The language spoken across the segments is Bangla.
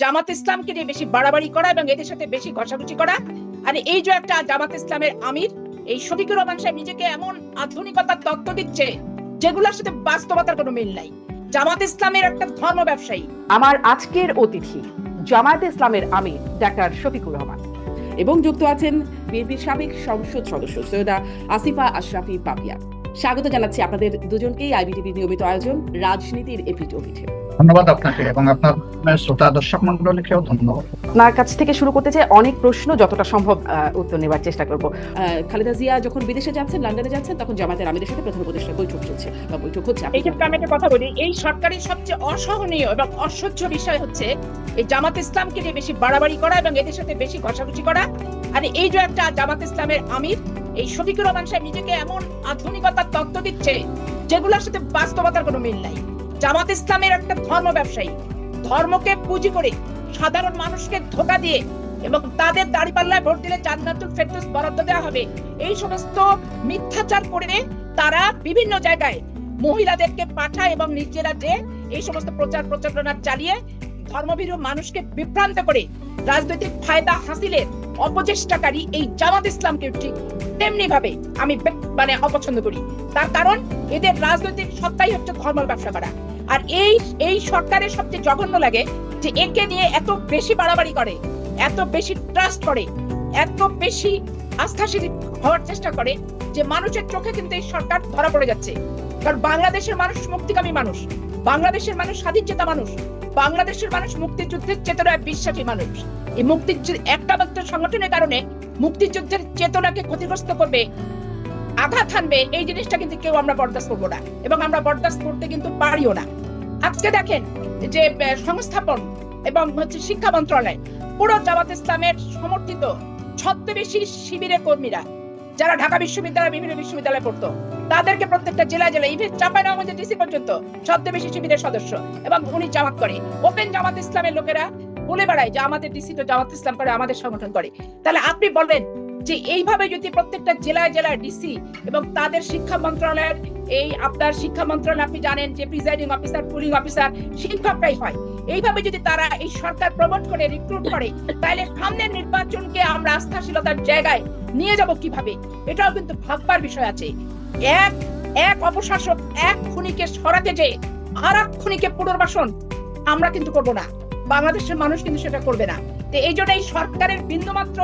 জামাত ইসলামকে নিয়ে বেশি বাড়াবাড়ি করা এবং এদের সাথে বেশি ঘষাঘষি করা। আর এই যে একটা জামাত ইসলামের আমির, এই শফিকুর রহমান সাহেব নিজেকে এমন আধুনিকতার তত্ত্ব দিচ্ছে যেগুলোর সাথে বাস্তবতার কোনো মিল নাই। জামাত ইসলামের একটা ধর্ম ব্যবসায়ী। আমার আজকের অতিথি জামায়াতে ইসলামের আমির, ডাক্তার শফিকুর রহমান। এবং যুক্ত আছেন বিএনপির সাবেক সংসদ সদস্য সৈয়দা আসিফা আশরাফি পাপিয়া। স্বাগত জানাচ্ছি আপনাদের দুজনকেই, আইবিটিভির নিয়মিত আয়োজন, রাজনীতির এপিঠ ওপিঠে ধন্যবাদ আপনাকে এবং আপনার শ্রোতা দর্শক মন্ডলীকেও ধন্যবাদ। আপনার কাছ থেকে শুরু করতে চাই অনেক প্রশ্ন যতটা সম্ভব উত্তর নেবার চেষ্টা করব। খালেদা জিয়া যখন বিদেশে যাচ্ছেন লন্ডনে যাচ্ছেন তখন জামায়াতের আমিরের সাথে প্রধান উপদেষ্টা বৈঠক চলছে বা বৈঠক হচ্ছে। এই ক্ষেত্রে আমি একটা কথা বলি এই সরকারের সবচেয়ে অসহনীয় এবং অসহ্য বিষয় হচ্ছে এই জামাত ইসলামকে নিয়ে বেশি বাড়াবাড়ি করা এবং এদের সাথে বেশি ঘষাঘষি করা। আর এই যে একটা জামাত ইসলামের আমির এই শফিকুর রহমান সাহেব নিজেকে এমন আধুনিকতার তত্ত্ব দিচ্ছে যেগুলোর সাথে বাস্তবতার কোনো মিল নাই। জামাত ইসলামের একটা ধর্ম ব্যবসায়ী। ধর্মকে পুঁজি করে সাধারণ মানুষকে ধোকা দিয়ে এবং তাদের দাড়িপাল্লায় ভোট দিলে জান্নাতুল ফেরদৌস বরাদ্দ দেওয়া হবে। এই সমস্ত মিথ্যাচার করে তারা বিভিন্ন জায়গায় মহিলাদেরকে পাঠায় এবং নিজেরা যে এই সমস্ত প্রচার প্রচারণা চালিয়ে ধর্মভীরু মানুষকে বিভ্রান্ত করে রাজনৈতিক ফায়দা হাসিলের অপচেষ্টাকারী এই জামাত ইসলামকে ঠিক তেমনি ভাবে আমি মানে অপছন্দ করি। তার কারণ এদের রাজনৈতিক সত্তাই হচ্ছে ধর্ম ব্যবসা করা। আর এই এই সরকারের সবচেয়ে জঘন্য লাগে যে একে নিয়ে এত বেশি বাড়াবাড়ি করে, এত বেশি ট্রাস্ট করে, এত বেশি আস্থাশীল হওয়ার চেষ্টা করে যে মানুষের চোখে কিন্তু এই সরকার ধরা পড়ে যাচ্ছে। কারণ বাংলাদেশের মানুষ মুক্তিকামী মানুষ, বাংলাদেশের মানুষ স্বাধীন চেতা মানুষ বাংলাদেশের মানুষ মুক্তিযুদ্ধের চেতনায় বিশ্বাসী মানুষ। এই মুক্তিযুদ্ধ একটা মাত্র সংগঠনের কারণে মুক্তিযুদ্ধের চেতনাকে ক্ষতিগ্রস্ত করবে, আঘাত হানবে, এই জিনিসটা কিন্তু কেউ আমরা বরদাস্ত করব না এবং আমরা বরদাস্ত করতে কিন্তু পারিও না। আজকে দেখেন যে সংস্থাপন এবং হচ্ছে শিক্ষা মন্ত্রণালয় পুরো জামাত ইসলামের সমর্থিত ছদ্মবেশী শিবিরের কর্মীরা, যারা ঢাকা বিশ্ববিদ্যালয় বিভিন্ন বিশ্ববিদ্যালয়ে পড়তো তাদেরকে প্রত্যেকটা জেলায় জেলায় ইভেন চাপাইনবাবগঞ্জের ডিসি পর্যন্ত ছদ্মবেশী শিবিরের সদস্য এবং উনি জামাত করে। ওপেন জামাত ইসলামের লোকেরা বলে বেড়ায় যে আমাদের ডিসি তো জামাত ইসলাম করে, আমাদের সংগঠন করে। তাহলে আপনি বলেন যে এইভাবে যদি প্রত্যেকটা জেলায় জেলায় ডিসি এবং তাদের শিক্ষা মন্ত্রণালয়ের, এই আপনার শিক্ষা মন্ত্রণালয়, আপনি জানেন যে প্রিজাইডিং অফিসার পুলিং অফিসার শিক্ষকরাই হয়। এইভাবে যদি তারা এই সরকার প্রমোট করে রিক্রুট করে, তাহলে সামনের নির্বাচনকে আমরা আস্থাশীলতার জায়গায় নিয়ে যাব কীভাবে? এটাও কিন্তু ভাববার বিষয় আছে। এক এক অপশাসক এক খুনিকে সরাতে যে আর এক খুনিকে পুনর্বাসন আমরা কিন্তু করব না। বাংলাদেশের মানুষ কিন্তু সেটা করবে না। তো এই জন্য এই সরকারের বিন্দুমাত্র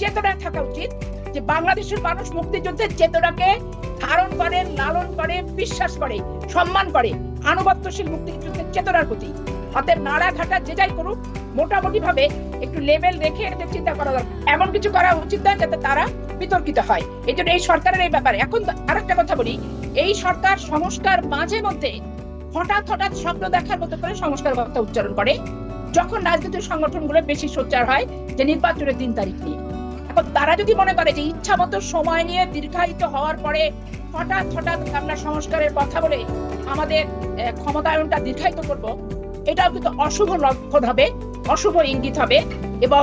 চেতনা থাকা উচিত যে বাংলাদেশের মানুষ মুক্তিযুদ্ধের চেতনাকে ধারণ করে, লালন করে, বিশ্বাস করে, সম্মান করে, আনুগত্যশীল মুক্তিযুদ্ধের চেতনার প্রতি। অতএব নাড়া ঘাটা যে যাই করুক মোটামুটি ভাবে একটু লেভেল রেখে এদের চিন্তা করা দরকার। এমন কিছু করা উচিত নয় যাতে তারা বিতর্কিত হয়। এই জন্য এই সরকারের এই ব্যাপারে এখন তো আরেকটা কথা বলি। এই সরকার সংস্কার মাঝে মধ্যে হঠাৎ হঠাৎ স্বপ্ন দেখার মতো করে সংস্কার কথা উচ্চারণ করে। যখন রাজনৈতিক সংগঠনগুলো বেশি সোচ্চার হয় যে নির্বাচনের দিন তারিখ নিয়ে। এখন তারা যদি মনে করে যে ইচ্ছা মতো সময় নিয়ে দীর্ঘায়িত হওয়ার পরে হঠাৎ হঠাৎ আমরা সংস্কারের কথা বলে আমাদের ক্ষমতায়নটা দীর্ঘায়িত করব, এটাও কিন্তু অশুভ লক্ষণ হবে। অশুভ ইঙ্গিত হবে এবং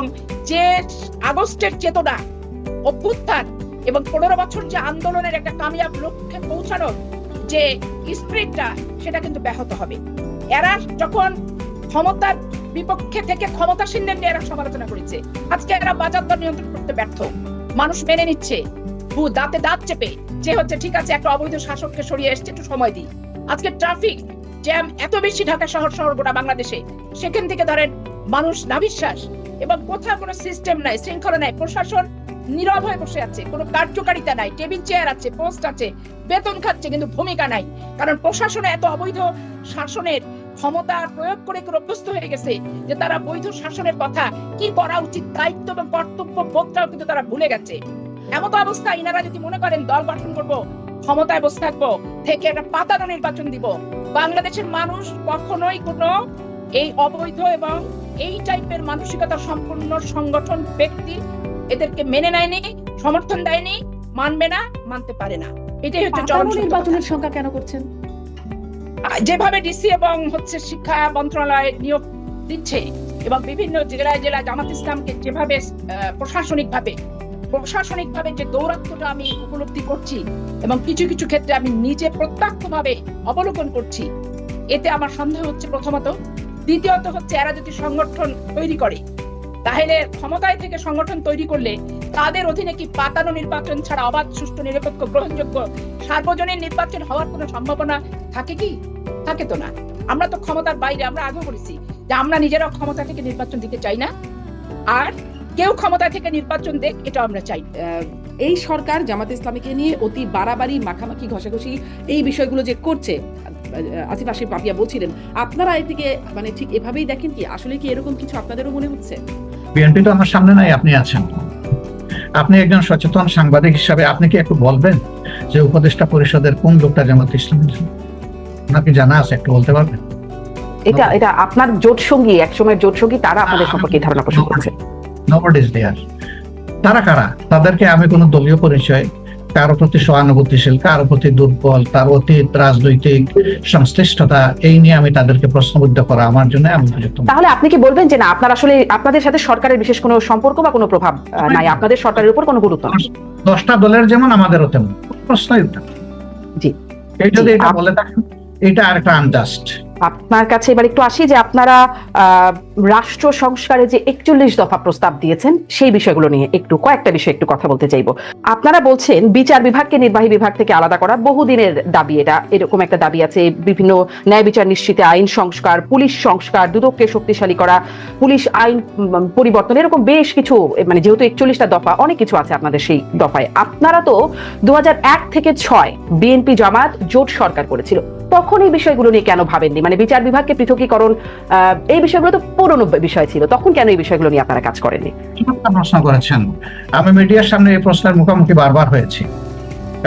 যে আগস্টের চেতনা, অভ্যুত্থান এবং পনেরো বছর যে আন্দোলনের একটা কামিয়াব লক্ষ্যে পৌঁছানোর যে স্প্রিটটা সেটা কিন্তু ব্যাহত হবে। এরা যখন ক্ষমতার বিপক্ষে থেকে ক্ষমতাসীনদের নিয়ে এরা সমালোচনা করেছে। আজকে এরা বাজার দর নিয়ন্ত্রণ করতে ব্যর্থ। মানুষ মেনে নিচ্ছে। হু দাঁতে দাঁত চেপে যে হচ্ছে, ঠিক আছে, একটা অবৈধ শাসককে সরিয়ে এসছে, একটু সময় দিই। আজকে ট্রাফিক জ্যাম এত বেশি ঢাকা শহর শহর গোটা বাংলাদেশে, সেখান থেকে ধরেন মানুষ নাবিশ্বাস এবং কোথাও কোনো সিস্টেম নাই, শৃঙ্খলা নাই, প্রশাসন নীরব হয়ে বসে আছে, কোনো কার্যকারিতা নাই, টেবিল চেয়ার আছে পোস্ট আছে, বেতন খাচ্ছে কিন্তু ভূমিকা নাই। কারণ প্রশাসনে এত অবৈধ শাসনের ক্ষমতা প্রয়োগ করে অভ্যস্ত হয়ে গেছে যে তারা বৈধ শাসনের কথা কি করা উচিত, দায়িত্ব এবং কর্তব্য বোধটাও কিন্তু তারা ভুলে গেছে। এমত অবস্থা ইনারা যদি মনে করেন দল গঠন করব, ক্ষমতায় বসে থাকব, থেকে একটা পাতানো নির্বাচন দিব, বাংলাদেশের মানুষ কখনোই কোনো এই অবৈধ এবং এই টাইপের মানসিকতা সম্পূর্ণ সংগঠন ব্যক্তি এদেরকে মেনে নেয়নি সমর্থন দেয়নি মানবে না মানতে পারে না। এটাই হচ্ছে। নির্বাচনের সংখ্যা কেন করছেন? যেভাবে ডিসি এবং হচ্ছে শিক্ষা মন্ত্রণালয় নিয়োগ দিচ্ছে এবং বিভিন্ন জেলায় জেলায় জামাত ইসলামকে যেভাবে প্রশাসনিক ভাবে প্রশাসনিক ভাবে যে দৌরাত্মটা আমি উপলব্ধি করছি এবং কিছু কিছু ক্ষেত্রে আমি নিজে প্রত্যক্ষ ভাবে অবলোকন করছি এতে আমার সন্দেহ হচ্ছে প্রথমত। দ্বিতীয়ত হচ্ছে এরা যদি সংগঠন তৈরি করে, তাহলে ক্ষমতায় থেকে সংগঠন তৈরি করলে তাদের অধীনে কি পাতানো নির্বাচন ছাড়া অবাধ, সুষ্ঠু, নিরপেক্ষ, গ্রহণযোগ্য, সার্বজনীন নির্বাচন হওয়ার কোনো সম্ভাবনা থাকে কি? থাকে তো না। আমরা তো ক্ষমতার বাইরে, আমরা আগেও বলেছি যে আমরা নিজেরাও ক্ষমতা থেকে নির্বাচন দিতে চাই না। আর কেউ ক্ষমতা থেকে নির্বাচন দেখ এটা আমরা চাই এই সরকার জামাত ইসলামীকে নিয়ে অতি বাড়াবাড়ি, মাখামাখি, ঘষাঘষি এই বিষয়গুলো যে করছে আসিফ আশিফ পাপিয়া বলছিলেন আপনারা এদিকে মানে ঠিক এভাবেই দেখেন কি? আসলে কি এরকম কিছু আপনাদেরও মনে হচ্ছে? বিএনপি তো আমার সামনে নাই আপনি আছেন। আপনি একজন সচেতন সাংবাদিক হিসাবে আপনি কি একটু বলবেন যে উপদেষ্টা পরিষদের কোন লোকটা জামাত ইসলামের নাকি জানা আছে একটু বলতে পারবেন? এটা এটা আপনার জোট সঙ্গী একসময়ের জোট সঙ্গী তারা আপনাদের সম্পর্কে ধারণা পোষণ করছে। নোবডি ইজ দেয়ার তারা কারা? তাদেরকে আমি কোনো দলীয় পরিচয় কারও প্রতি সহানুভূতিশীল কারও প্রতি দুর্বল তার অতীত রাজনৈতিক সংশ্লিষ্টতা এই নিয়ে আমি তাদেরকে প্রশ্নবুদ্ধ করা আমার জন্য আমি উপযুক্ত তাহলে আপনি কি বলবেন যে না আপনার আসলে আপনাদের সাথে সরকারের বিশেষ কোনো সম্পর্ক বা কোনো প্রভাব নাই? আপনাদের সরকারের উপর কোনো গুরুত্ব দশটা দলের যেমন আমাদেরও তেমন প্রশ্নই জি। এই যদি এটা বলে থাকেন এটা আরেকটা আনজাস্ট আপনার কাছে এবার একটু আসি যে আপনারা রাষ্ট্র সংস্কারে যে একচল্লিশ দফা প্রস্তাব দিয়েছেন, সেই বিষয়গুলো নিয়ে একটু, কয়েকটা বিষয়ে একটু কথা বলতে চাইব। আপনারা বলছেন বিচার বিভাগকে, নির্বাহী বিভাগ থেকে আলাদা করা, বহুদিনের দাবি এটা, এরকম একটা দাবি আছে, বিভিন্ন ন্যায় বিচার নিশ্চিতে আইন সংস্কার, পুলিশ সংস্কার, দুদককে শক্তিশালী করা, পুলিশ আইন পরিবর্তন, এরকম বেশ কিছু মানে যেহেতু একচল্লিশটা দফা, অনেক কিছু আছে আপনাদের সেই দফায়। আপনারা তো দু হাজার এক থেকে ছয় বিএনপি জামাত জোট সরকার করেছিল, তখন এই বিষয়গুলো নিয়ে কেন ভাবেননি? মানে বিচার বিভাগকে পৃথকীকরণ এই বিষয়গুলো তো পুরনো বিষয় ছিল। তখন কেন এই বিষয়গুলো নিয়ে আপনারা কাজ করেননি? প্রশ্ন করেছেন? আমি মিডিয়ার সামনে এই প্রশ্নের মুখোমুখি বারবার হয়েছি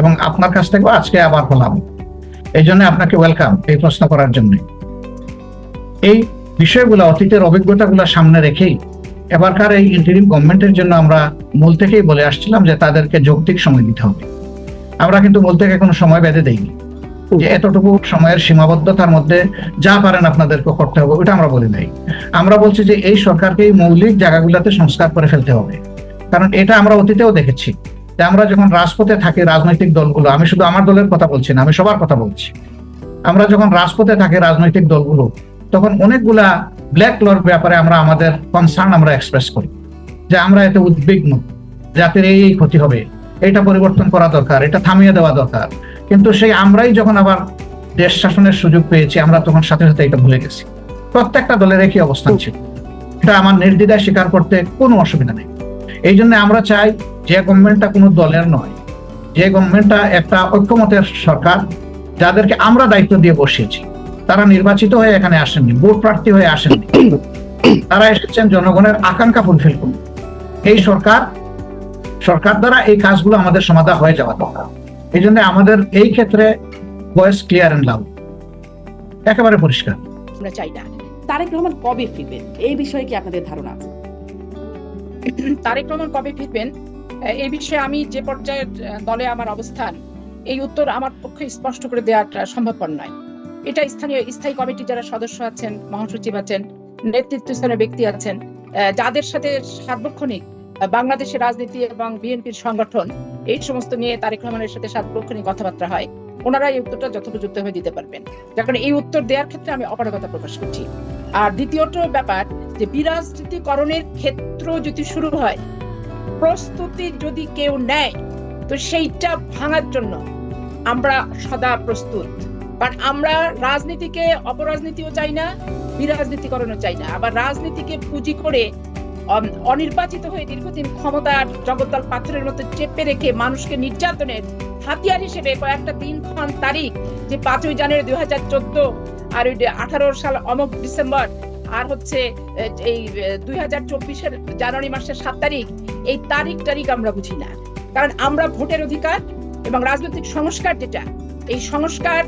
এবং আপনার কাছ থেকেও আজকে আবার হলাম। এই জন্য আপনাকে ওয়েলকাম এই প্রশ্ন করার জন্য। এই বিষয়গুলো, অতীতের অভিজ্ঞতাগুলো সামনে রেখেই এবারকার এই ইন্টারিম গভর্নমেন্টের জন্য আমরা মূল থেকেই বলে আসছিলাম যে তাদেরকে যৌক্তিক সময় দিতে হবে। আমরা কিন্তু মূল থেকে কোনো সময় বেঁধে দেইনি। যে এতটুকু সময়ের সীমাবদ্ধতার মধ্যে যা পারেন আপনাদেরকে করতে হবে, ওটা আমরা বলি নাই। আমরা বলছি যে এই সরকারকে এই মৌলিক জায়গাগুলোতে সংস্কার করে ফেলতে হবে। কারণ এটা আমরা অতীতেও দেখেছি। যে আমরা যখন রাজপথে থাকি রাজনৈতিক দলগুলো, আমি শুধু আমার দলের কথা বলছি না, আমি সবার কথা বলছি। আমরা যখন রাজপথে থাকি রাজনৈতিক দলগুলো, তখন অনেকগুলা ব্ল্যাক লর ব্যাপারে আমরা আমাদের কনসার্ন আমরা এক্সপ্রেস করি। যে আমরা এতে উদ্বিগ্ন, জাতির এই এই ক্ষতি হবে, এটা পরিবর্তন করা দরকার, এটা থামিয়ে দেওয়া দরকার। কিন্তু সেই আমরাই যখন আবার দেশ শাসনের সুযোগ পেয়েছি, আমরা তখন সাথে সাথে এটা ভুলে গেছি। প্রত্যেকটা দলের একই অবস্থান ছিল। এটা আমার নির্দ্বিধায় স্বীকার করতে কোনো অসুবিধা নেই। এই জন্য আমরা চাই যে গভর্নমেন্টটা কোনো দলের নয়, যে গভর্নমেন্টটা একটা ঐক্যমতের সরকার, যাদেরকে আমরা দায়িত্ব দিয়ে বসিয়েছি। তারা নির্বাচিত হয়ে এখানে আসেননি, ভোট প্রার্থী হয়ে আসেননি। তারা এসেছেন জনগণের আকাঙ্ক্ষা ফুলফিল করুন এই সরকার সরকার দ্বারা এই কাজগুলো আমাদের সমাধান হয়ে যাওয়া দরকার। এই জন্য আমাদের এই ক্ষেত্রে ভয়েস ক্লিয়ার এন্ড লাউড একেবারে পরিষ্কার। আমরা চাই না। তারেক রহমান কবে ফিরবেন? এই বিষয়ে কি আপনাদের ধারণা আছে? তারেক রহমান কবে ফিরবেন? এই বিষয়ে আমি যে পর্যায়ের আহ, দলে আমার অবস্থান এই উত্তর আমার পক্ষে স্পষ্ট করে দেওয়াটা সম্ভবপর নয়। এটা স্থানীয় স্থায়ী কমিটি যারা সদস্য আছেন মহাসচিব আছেন নেতৃত্বস্থানীয় ব্যক্তি আছেন যাদের সাথে সার্বক্ষণিক বাংলাদেশের রাজনীতি এবং বিএনপির সংগঠন এই সমস্ত নিয়ে তারেক রহমানের সাথে সার্বক্ষণিক কথাবার্তা হয়। ওনারা এই উত্তরটা যথোপযুক্ত হয়ে দিতে পারবেন। যার কারণে এই উত্তর দেওয়ার ক্ষেত্রে আমি অপারগতা প্রকাশ করছি। আর দ্বিতীয়ত ব্যাপার, যে বিরাজনীতিকরণের ক্ষেত্র যদি শুরু হয়, প্রস্তুতি যদি কেউ নেয়, তো সেইটা ভাঙার জন্য আমরা সদা প্রস্তুত। বাট আমরা রাজনীতিকে অপরাজনীতিও চাই না, বিরাজনীতিকরণও চাই না। আবার রাজনীতিকে পুঁজি করে অনির্বাচিত হয়ে দীর্ঘদিন ক্ষমতার জগদ্দল পাথরের মতো চেপে রেখে মানুষকে নির্যাতনের হাতিয়ার হিসেবে কয়েকটা দিন ক্ষণ তারিখ, যে পাঁচই জানুয়ারি দুই হাজার চোদ্দ আর ওই আঠারো সাল অমক ডিসেম্বর আর হচ্ছে এই দুই হাজার চব্বিশের জানুয়ারি মাসের সাত তারিখ, এই তারিখ তারিখ আমরা বুঝি না। কারণ আমরা ভোটের অধিকার এবং রাজনৈতিক সংস্কার যেটা, এই সংস্কার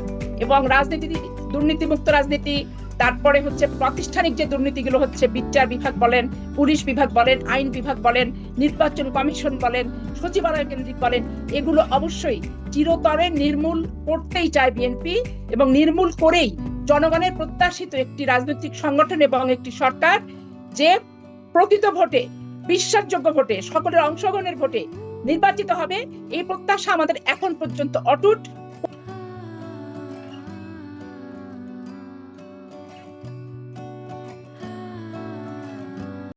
এবং রাজনীতি, দুর্নীতিমুক্ত রাজনীতি তারপরে হচ্ছে প্রাতিষ্ঠানিক যে দুর্নীতিগুলো হচ্ছে বিচার বিভাগ বলেন, পুলিশ বিভাগ বলেন, আইন বিভাগ বলেন, নির্বাচন কমিশন বলেন, সচিবালয় কেন্দ্রিক বলেন, এগুলো অবশ্যই চিরতরে নির্মূল করতেই চায় বিএনপি এবং নির্মূল করেই জনগণের প্রত্যাশিত একটি রাজনৈতিক সংগঠন এবং একটি সরকার যে প্রকৃত ভোটে, বিশ্বাসযোগ্য ভোটে, সকলের অংশগ্রহণের ভোটে নির্বাচিত হবে, এই প্রত্যাশা আমাদের এখন পর্যন্ত অটুট।